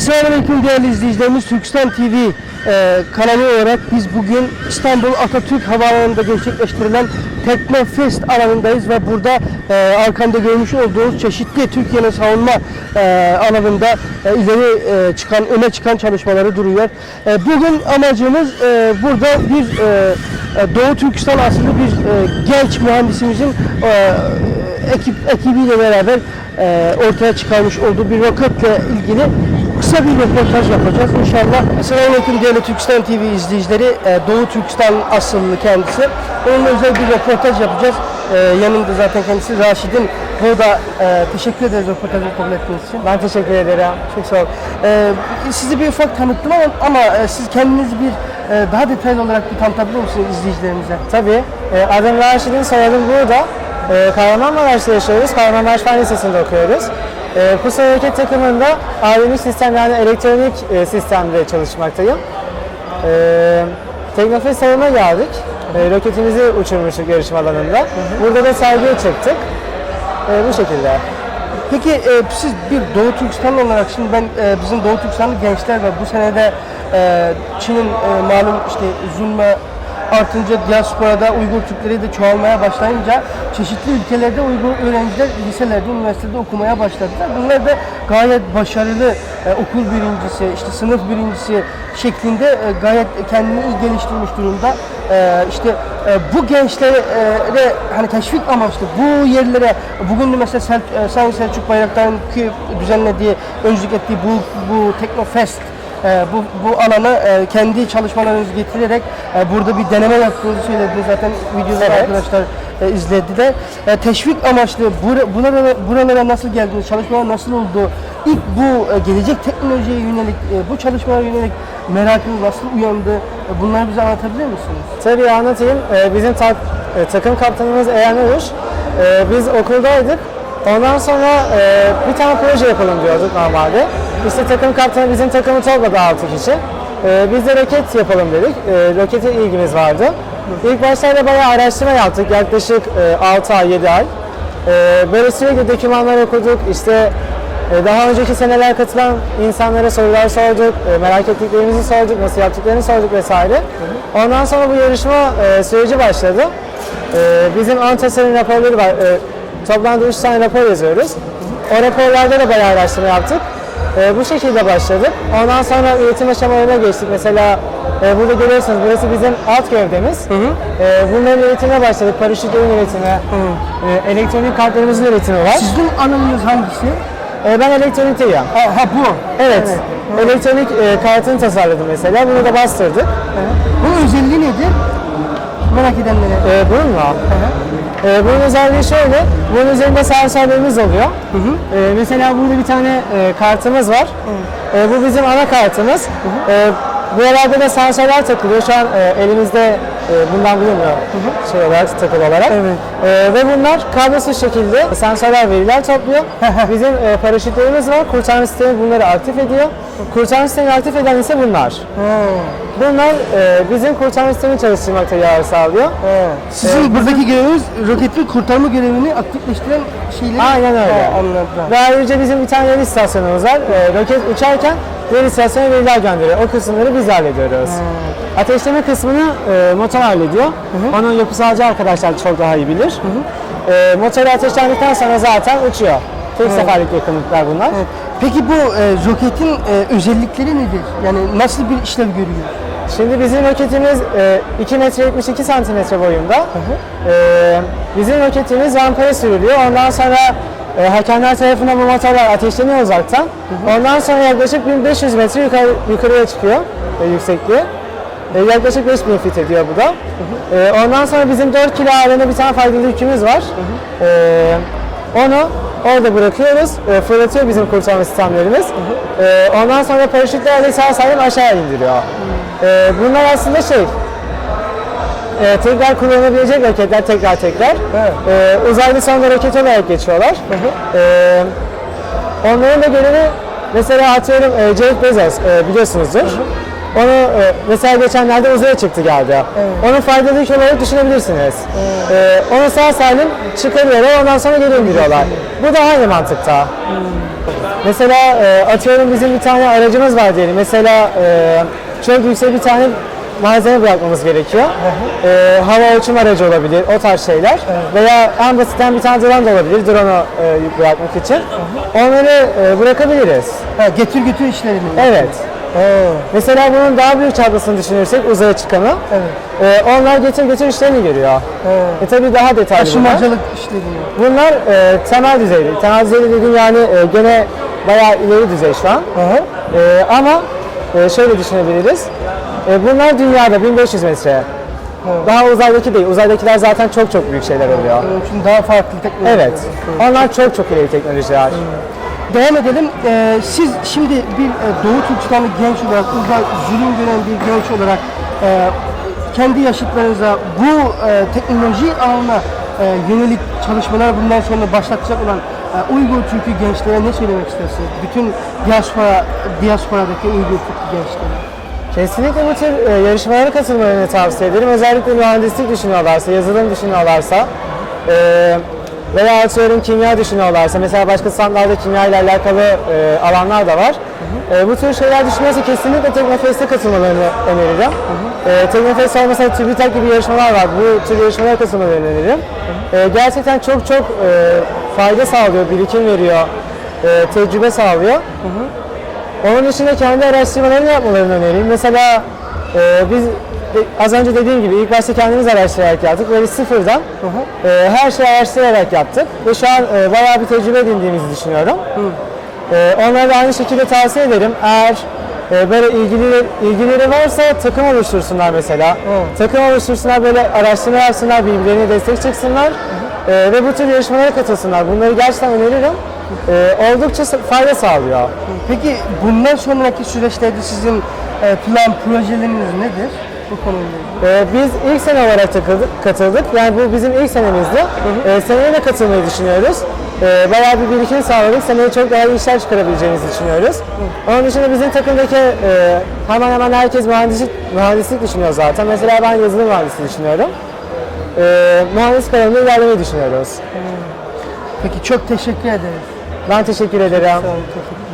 Selamünaleyküm değerli izleyicilerimiz. Türkistan TV e, kanalı olarak biz bugün İstanbul Atatürk Havaalanı'nda gerçekleştirilen Teknofest alanındayız ve burada e, arkamda görmüş olduğunuz çeşitli Türkiye'nin savunma e, alanında e, ileri e, çıkan, öne çıkan çalışmaları duruyor. E, bugün amacımız e, burada bir e, e, Doğu Türkistan asıllı bir e, genç mühendisimizin e, ekip ekibiyle beraber e, ortaya çıkarmış olduğu bir roketle ilgili kısa bir röportaj yapacağız inşallah. Selamünaleyküm değerli Türkistan TV izleyicileri. E, Doğu Türkistan asıllı kendisi. Onunla özel bir röportaj yapacağız. E, yanımda zaten kendisi Raşid'in. Burada e, teşekkür ederiz röportajı kabul ettiğiniz için. Ben teşekkür ederim. Çok sağ olun. Sizi bir ufak tanıttım ama, siz kendinizi bir daha detaylı olarak bir tanıtabilir misiniz izleyicilerimize? Tabii. Adım Raşid'in, soyadım burada. Kahramanmaraş'ta yaşıyoruz. Kahramanmaraş Fen Lisesi'nde okuyoruz. E, Pusu Hareket takımında ayrılmış sistem yani elektronik e, sistemde çalışmaktayım. E, Teknofest salonuna geldik. E, roketimizi uçurmuştuk yarışma alanında. Burada da sergiye çıktık. E, bu şekilde. Peki e, siz bir Doğu Türkistanlı olarak şimdi ben e, bizim Doğu Türkistanlı gençler ve bu senede e, Çin'in e, malum işte zulme artınca diasporada Uygur Türkleri de çoğalmaya başlayınca çeşitli ülkelerde Uygur öğrenciler liselerde, üniversitede okumaya başladılar. Bunlar da gayet başarılı e, okul birincisi, işte sınıf birincisi şeklinde e, gayet kendini iyi geliştirmiş durumda. E, işte e, bu gençlere e, hani teşvik amaçlı bu yerlere bugün de mesela Sel, e, Sayın Selçuk Bayraktar'ın düzenlediği, öncülük ettiği bu, bu Teknofest e, bu, bu alana e, kendi çalışmalarınızı getirerek e, burada bir deneme yaptığınızı söylediniz. Zaten videoda Evet. arkadaşlar e, izlediler. E, teşvik amaçlı bura- buralara, buralara nasıl geldiniz, çalışmalar nasıl oldu? İlk bu e, gelecek teknolojiye yönelik, e, bu çalışmalara yönelik merakınız nasıl uyandı? E, bunları bize anlatabilir misiniz? Tabii anlatayım. Ee, bizim ta- e, takım kaptanımız Eğen Uruş. Ee, biz okuldaydık. Ondan sonra e, bir tane proje yapalım diyorduk normalde. İşte takım kaptanı bizim takımı topladı 6 kişi. Ee, biz de roket yapalım dedik. Ee, rokete ilgimiz vardı. İlk başlarda bayağı araştırma yaptık. Yaklaşık e, 6 ay, 7 ay. Ee, böyle sürekli dokümanlar okuduk. İşte e, Daha önceki seneler katılan insanlara sorular sorduk, e, merak ettiklerimizi sorduk, nasıl yaptıklarını sorduk vesaire. Ondan sonra bu yarışma e, süreci başladı. E, Bizim ön tasarım raporları var. E, Toplamda 3 tane rapor yazıyoruz. O raporlarda da bayağı araştırma yaptık. E, Bu şekilde başladık. Ondan sonra üretim aşamalarına geçtik. Mesela e, burada görüyorsunuz burası bizim alt gövdemiz. E, Bunların üretimine başladık. Paraşüt ürün üretimi, e, elektronik kartlarımızın üretimi var. Sizin alanınız hangisi? E, Ben elektronikteyim. Ha, ha bu. Evet. Elektronik e, kartını tasarladım mesela. Bunu da bastırdık. Bunun özelliği nedir? Merak edenlere. E, bunun mu? E, bunun özelliği şöyle. Bunun üzerinde sensörlerimiz oluyor. E, mesela burada bir tane e, kartımız var. E, bu bizim ana kartımız. E, bu aralarda da sensörler takılıyor. Şu an e, elimizde e, bundan bulunmuyor şey olarak takılı olarak. Evet. E, ve bunlar kablosuz şekilde sensörler veriler topluyor. Bizim e, paraşütlerimiz var. Kurtarma sistemi bunları aktif ediyor. Kurtarma sistemi aktif eden ise bunlar. Bunlar e, bizim kurtarma sistemini çalıştırmakta yarar sağlıyor. Sizin buradaki göreviniz roketin kurtarma görevini aktifleştiren şeyleri... Aynen öyle. Ha, anladım. Ve ayrıca bizim bir tane veri istasyonumuz var. E, roket uçarken veri istasyonuna veriler gönderiyor. O kısımları biz hallediyoruz. Ateşleme kısmını e, motor hallediyor. Onun yapısalcı arkadaşlar çok daha iyi bilir. E, motoru ateşlendikten sonra zaten uçuyor. Tek seferlik yakınlıklar bunlar. Evet. Peki bu e, roketin e, özellikleri nedir? Yani nasıl bir işlev görüyor? Şimdi bizim roketimiz e, 2 metre 72 santimetre boyunda. E, bizim roketimiz rampaya sürülüyor. Ondan sonra e, hakemler tarafından bu motorlar ateşleniyor uzaktan. Ondan sonra yaklaşık 1500 metre yukarı, yukarıya çıkıyor e, yüksekliği. E, yaklaşık 5000 fit ediyor bu da. E, ondan sonra bizim 4 kilo ağırlığında bir tane faydalı yükümüz var. E, onu orada bırakıyoruz. E, fırlatıyor bizim kurtarma sistemlerimiz. E, ondan sonra paraşütlerle sağ salim aşağı indiriyor. E, bunlar aslında şey, e, tekrar kullanılabilecek raketler tekrar tekrar. E, uzaylı sonda roket olarak geçiyorlar. E, onların da görevi mesela atıyorum e, Jeff Bezos e, biliyorsunuzdur. Onu e, mesela geçenlerde uzaya çıktı geldi. Onu faydalı iş olarak düşünebilirsiniz. E, onu sağ salim çıkarıyorlar ondan sonra geri indiriyorlar. Bu da aynı mantıkta. Mesela e, atıyorum bizim bir tane aracımız var diyelim. Mesela e, çok yüksek bir tane malzeme bırakmamız gerekiyor. E, hava ölçüm aracı olabilir, o tarz şeyler. Veya en basitten bir tane drone da olabilir, drone'u e, bırakmak için. Onları e, bırakabiliriz. Ha, getir götür işleri mi? Evet. Oo. Mesela bunun daha büyük çaplasını düşünürsek uzaya çıkanı. Evet. e, onlar getir götür işlerini görüyor. Evet. E tabii daha detaylı bunlar. Taşımacılık işleri. mi? Bunlar e, temel düzeyde. Temel düzeyde dediğim yani e, gene bayağı ileri düzey şu an. Aha. E, ama e, şöyle düşünebiliriz. E, bunlar dünyada 1500 metre. Daha uzaydaki değil. Uzaydakiler zaten çok çok büyük şeyler oluyor. İçin daha farklı teknoloji. Evet. Onlar çok çok ileri teknolojiler. Devam edelim. Ee, siz şimdi bir e, Doğu Türkistanlı genç olarak, burada zulüm gören bir genç olarak e, kendi yaşıtlarınıza bu e, teknoloji alanına e, yönelik çalışmalar bundan sonra başlatacak olan e, Uygur Türk'ü gençlere ne söylemek istersiniz? Bütün diaspora, diasporadaki Uygur Türk'ü gençlere. Kesinlikle bu tür e, yarışmalara katılmalarını tavsiye ederim. Özellikle mühendislik düşünüyorlarsa, yazılım düşünüyorlarsa e, veya atıyorum kimya düşünüyorlarsa, mesela başka sanatlarda kimya ile alakalı e, alanlar da var. E, bu tür şeyler düşünüyorsa kesinlikle Teknofest'e katılmalarını öneririm. E, Teknofest olmasa TÜBİTAK gibi yarışmalar var. Bu tür yarışmalara katılmalarını öneririm. E, gerçekten çok çok e, fayda sağlıyor, birikim veriyor, e, tecrübe sağlıyor. Onun dışında kendi araştırmalarını yapmalarını önereyim. Mesela e, biz az önce dediğim gibi ilk başta kendimiz araştırarak yaptık. Böyle sıfırdan e, her şeyi araştırarak yaptık. Ve şu an e, bayağı bir tecrübe edindiğimizi düşünüyorum. E, onlara da aynı şekilde tavsiye ederim. Eğer e, böyle ilgili ilgileri varsa takım oluştursunlar mesela. Takım oluştursunlar, böyle araştırma yapsınlar, birbirlerine destek çıksınlar. E, ve bu tür yarışmalara katılsınlar. Bunları gerçekten öneririm. E, oldukça fayda sağlıyor. Peki bundan sonraki süreçlerde sizin e, plan, projeleriniz nedir bu konuyla? Ee, biz ilk sene olarak takıldık, katıldık. Yani bu bizim ilk senemizdi. Ee, seneye de katılmayı düşünüyoruz. Ee, bayağı bir birikim sağladık. Seneye çok daha iyi işler çıkarabileceğimizi düşünüyoruz. Onun dışında bizim takımdaki e, hemen hemen herkes mühendislik, mühendislik düşünüyor zaten. Mesela ben yazılım mühendisliği düşünüyorum. Ee, mühendislik alanında ilerlemeyi düşünüyoruz. Peki çok teşekkür ederiz. Ben teşekkür ederim. Sağ olun, teşekkür